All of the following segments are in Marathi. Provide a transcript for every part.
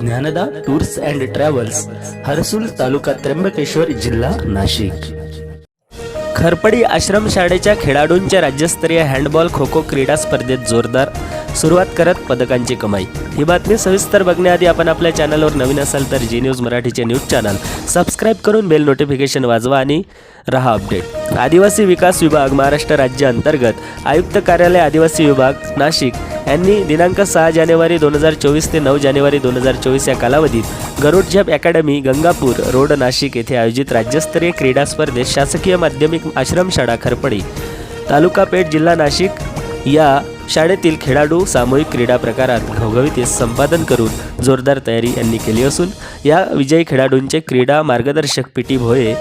Dnyanada tours and travels Harsul taluka Trimbakeshwar जिल्हा नाशिक. खरपडी आश्रम शाळेच्या खेळाडूंच्या राज्यस्तरीय हँडबॉल खो खो क्रीडा स्पर्धेत जोरदार सुरुवात करत पदकांची कमाई. ही बातमी सविस्तर बघण्याआधी आपण आपल्या चॅनलवर नवीन असाल तर जी न्यूज मराठीचे न्यूज चॅनल सबस्क्राईब करून बेल नोटिफिकेशन वाजवा आणि रहा अपडेट. आदिवासी विकास विभाग महाराष्ट्र राज्य अंतर्गत आयुक्त कार्यालय आदिवासी विभाग नाशिक. यांनी दिनांक सहा जानेवारी दोन हजार चोवीस ते नऊ जानेवारी दोन हजार चोवीस या कालावधीत गरुड अकॅडमी गंगापूर रोड नाशिक येथे आयोजित राज्यस्तरीय क्रीडा स्पर्धेत शासकीय माध्यमिक आश्रमशाळा खरपडी तालुका पेठ जिल्हा नाशिक या शाळेतील खेळाडू सामूहिक क्रीडा प्रकारात घवघवीत संपादन करून जोरदार तयारी यांनी केली असून या विजयी खेळाडूंचे क्रीडा मार्गदर्शक P T Bhoye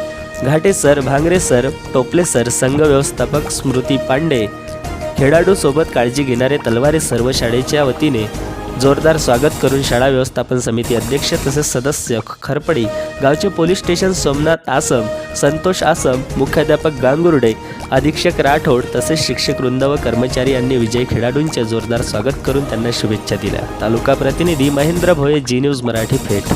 Ghate sir Bhangare sir Topale sir संघ व्यवस्थापक स्मृती पांडे खेळाडूसोबत काळजी घेणारे तलवारे सर्व शाळेच्या वतीने जोरदार स्वागत करून शाळा व्यवस्थापन समिती अध्यक्ष तसेच सदस्य खरपडी गावचे पोलीस स्टेशन सोमनाथ आसम संतोष आसम मुख्याध्यापक गांगुर्डे अधीक्षक राठोड तसेच शिक्षक वृंद व कर्मचारी यांनी विजयी खेळाडूंचे जोरदार स्वागत करून त्यांना शुभेच्छा दिल्या. तालुका प्रतिनिधी महेंद्र भोये जी न्यूज मराठी फेट